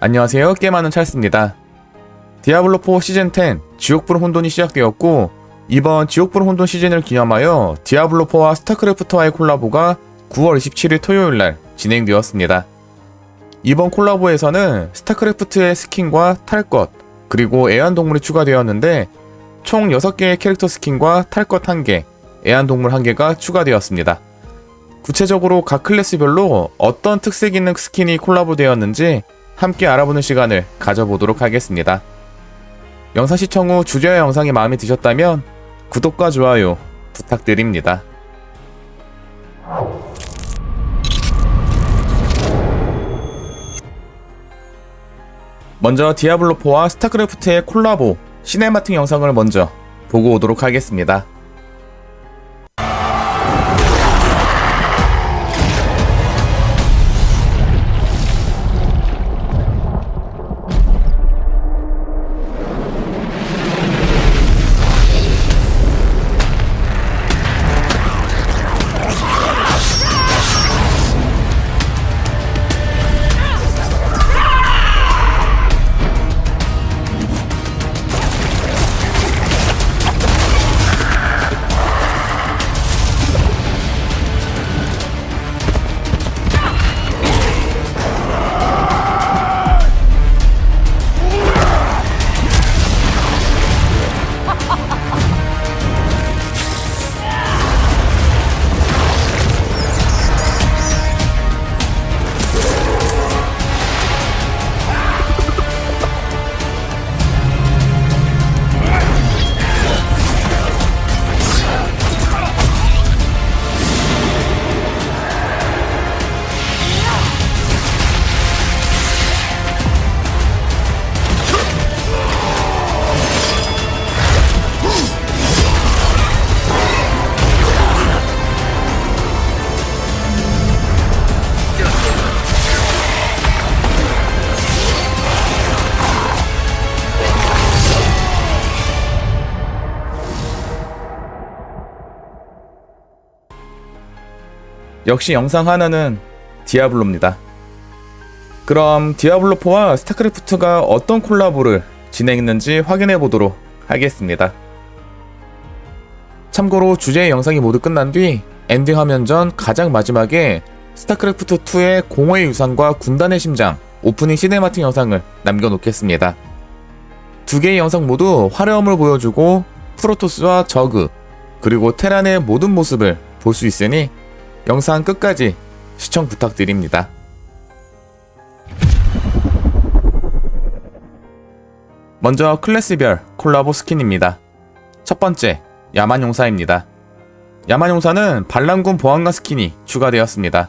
안녕하세요. 게임하는 찰스입니다. 디아블로4 시즌10 지옥불 혼돈이 시작되었고 이번 지옥불 혼돈 시즌을 기념하여 디아블로4와 스타크래프트와의 콜라보가 9월 27일 토요일날 진행되었습니다. 이번 콜라보에서는 스타크래프트의 스킨과 탈 것, 그리고 애완동물이 추가되었는데 총 6개의 캐릭터 스킨과 탈것 1개, 애완동물 1개가 추가되었습니다. 구체적으로 각 클래스별로 어떤 특색 있는 스킨이 콜라보되었는지 함께 알아보는 시간을 가져보도록 하겠습니다. 영상 시청 후 주제와 영상이 마음에 드셨다면 구독과 좋아요 부탁드립니다. 먼저 디아블로4와 스타크래프트의 콜라보 시네마틱 영상을 먼저 보고 오도록 하겠습니다. 역시 영상 하나는 디아블로입니다. 그럼 디아블로4와 스타크래프트가 어떤 콜라보를 진행했는지 확인해 보도록 하겠습니다. 참고로 주제의 영상이 모두 끝난 뒤 엔딩 화면 전 가장 마지막에 스타크래프트 2의 공허의 유산과 군단의 심장 오프닝 시네마틱 영상을 남겨놓겠습니다. 두 개의 영상 모두 화려함을 보여주고 프로토스와 저그 그리고 테란의 모든 모습을 볼 수 있으니 영상 끝까지 시청 부탁드립니다. 먼저 클래스별 콜라보 스킨입니다. 첫 번째, 야만용사입니다. 야만용사는 반란군 보안관 스킨이 추가되었습니다.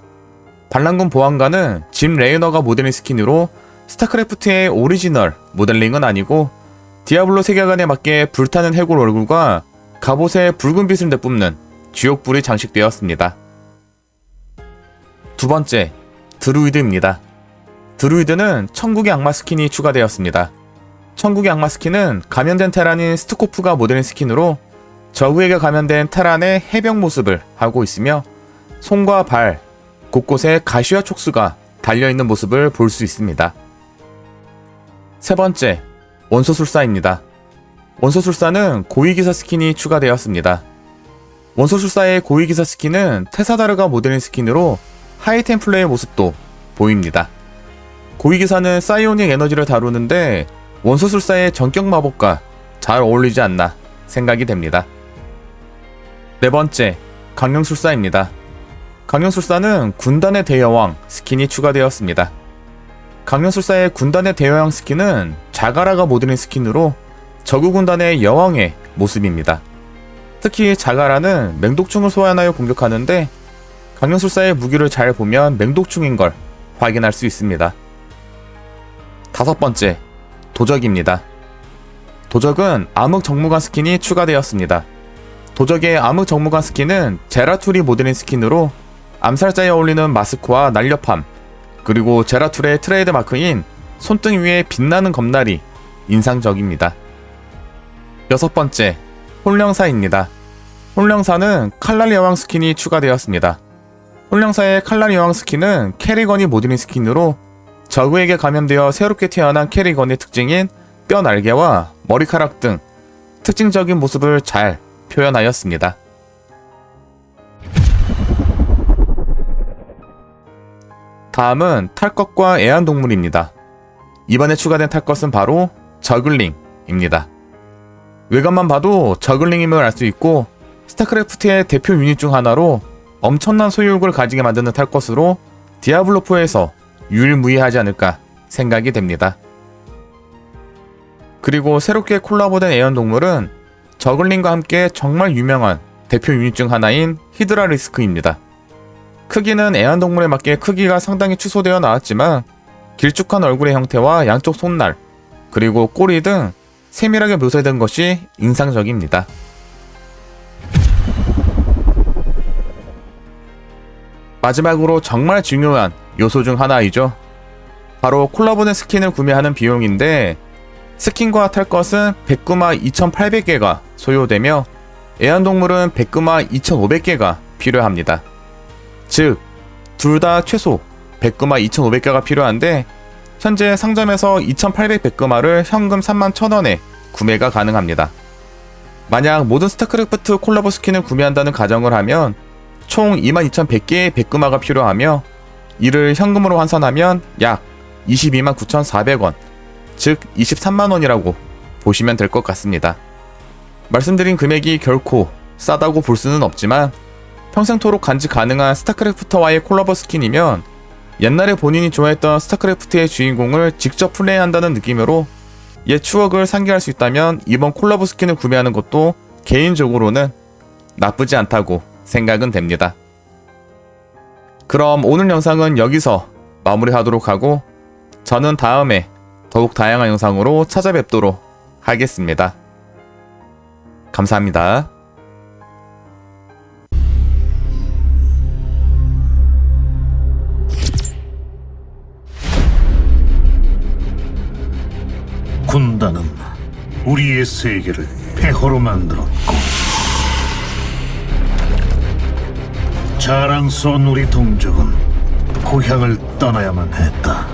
반란군 보안관은 짐 레이너가 모델링 스킨으로 스타크래프트의 오리지널 모델링은 아니고 디아블로 세계관에 맞게 불타는 해골 얼굴과 갑옷에 붉은 빛을 내뿜는 지옥불이 장식되었습니다. 두 번째, 드루이드입니다. 드루이드는 천국의 악마 스킨이 추가되었습니다. 천국의 악마 스킨은 감염된 테란인 스트코프가 모델링 스킨으로 저그에게 감염된 테란의 해병 모습을 하고 있으며 손과 발, 곳곳에 가시와 촉수가 달려있는 모습을 볼 수 있습니다. 세 번째, 원소술사입니다. 원소술사는 고위기사 스킨이 추가되었습니다. 원소술사의 고위기사 스킨은 테사다르가 모델링 스킨으로 하이템플러의 모습도 보입니다. 고위기사는 사이오닉 에너지를 다루는데 원소술사의 전격 마법과 잘 어울리지 않나 생각이 됩니다. 네 번째, 강령술사입니다. 강령술사는 군단의 대여왕 스킨이 추가되었습니다. 강령술사의 군단의 대여왕 스킨은 자가라가 모델링 스킨으로 저구 군단의 여왕의 모습입니다. 특히 자가라는 맹독충을 소환하여 공격하는데 강령술사의 무기를 잘 보면 맹독충인 걸 확인할 수 있습니다. 다섯 번째, 도적입니다. 도적은 암흑 정무관 스킨이 추가되었습니다. 도적의 암흑 정무관 스킨은 제라툴이 모델링 스킨으로 암살자에 어울리는 마스크와 날렵함, 그리고 제라툴의 트레이드 마크인 손등 위에 빛나는 검날이 인상적입니다. 여섯 번째, 혼령사입니다. 혼령사는 칼날 여왕 스킨이 추가되었습니다. 혼령사의 칼날 여왕 스킨은 캐리건이 모델링 스킨으로 저그에게 감염되어 새롭게 태어난 캐리건의 특징인 뼈 날개와 머리카락 등 특징적인 모습을 잘 표현하였습니다. 다음은 탈 것과 애완동물입니다. 이번에 추가된 탈 것은 바로 저글링입니다. 외관만 봐도 저글링임을 알 수 있고 스타크래프트의 대표 유닛 중 하나로 엄청난 소유욕을 가지게 만드는 탈 것으로 디아블로4에서 유일무이하지 않을까 생각이 됩니다. 그리고 새롭게 콜라보된 애완동물은 저글링과 함께 정말 유명한 대표 유닛 중 하나인 히드라 리스크입니다. 크기는 애완동물에 맞게 크기가 상당히 축소되어 나왔지만 길쭉한 얼굴의 형태와 양쪽 손날, 그리고 꼬리 등 세밀하게 묘사된 것이 인상적입니다. 마지막으로 정말 중요한 요소 중 하나이죠. 바로 콜라보된 스킨을 구매하는 비용인데 스킨과 탈 것은 백구마 2,800개가 소요되며 애완동물은 백구마 2,500개가 필요합니다. 즉, 둘 다 최소 백구마 2,500개가 필요한데 현재 상점에서 2,800 백구마를 현금 3만 1,000원에 구매가 가능합니다. 만약 모든 스타크래프트 콜라보 스킨을 구매한다는 가정을 하면 총 22,100개의 백구마가 필요하며 이를 현금으로 환산하면 약 22만 9,400원, 즉 23만 원이라고 보시면 될 것 같습니다. 말씀드린 금액이 결코 싸다고 볼 수는 없지만 평생토록 간지 가능한 스타크래프트와의 콜라보 스킨이면 옛날에 본인이 좋아했던 스타크래프트의 주인공을 직접 플레이한다는 느낌으로 옛 추억을 상기할 수 있다면 이번 콜라보 스킨을 구매하는 것도 개인적으로는 나쁘지 않다고 생각은 됩니다. 그럼 오늘 영상은 여기서 마무리하도록 하고 저는 다음에 더욱 다양한 영상으로 찾아뵙도록 하겠습니다. 감사합니다. 군단은 우리의 세계를 폐허로 만들었고 자랑스러운 우리 동족은 고향을 떠나야만 했다.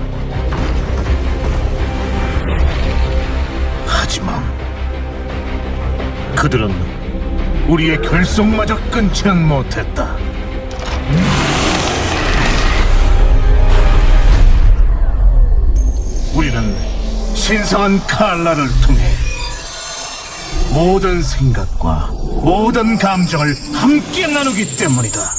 하지만 그들은 우리의 결속마저 끊지는 못했다. 우리는 신성한 칼라를 통해 모든 생각과 모든 감정을 함께 나누기 때문이다.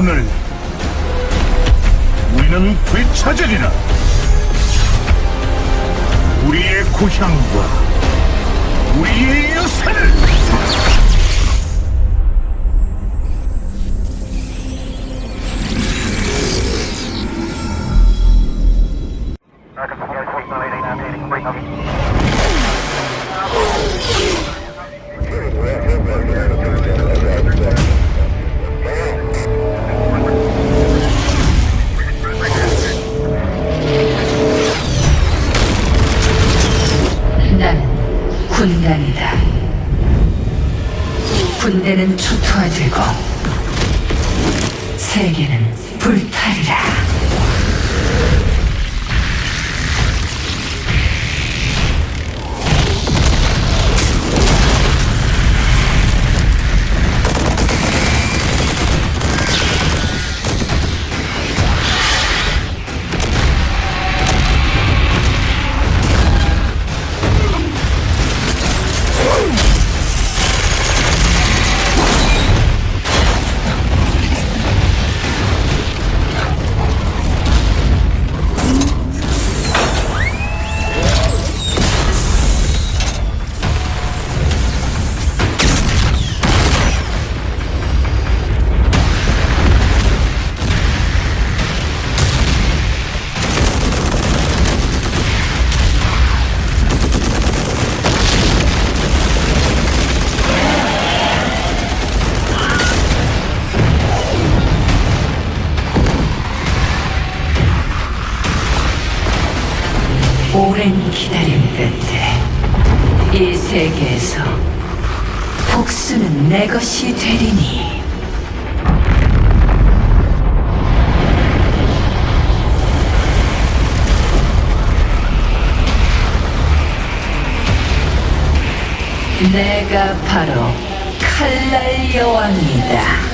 오늘 우리는 되찾으리라. 우리의 고향과 우리의 여사를 American 489 89 89 89 89 89 89 89 89 89 89 89 89 89 89 89 거들고 세계는 불타리라. 내 것이 되리니 내가 바로 칼날 여왕이다.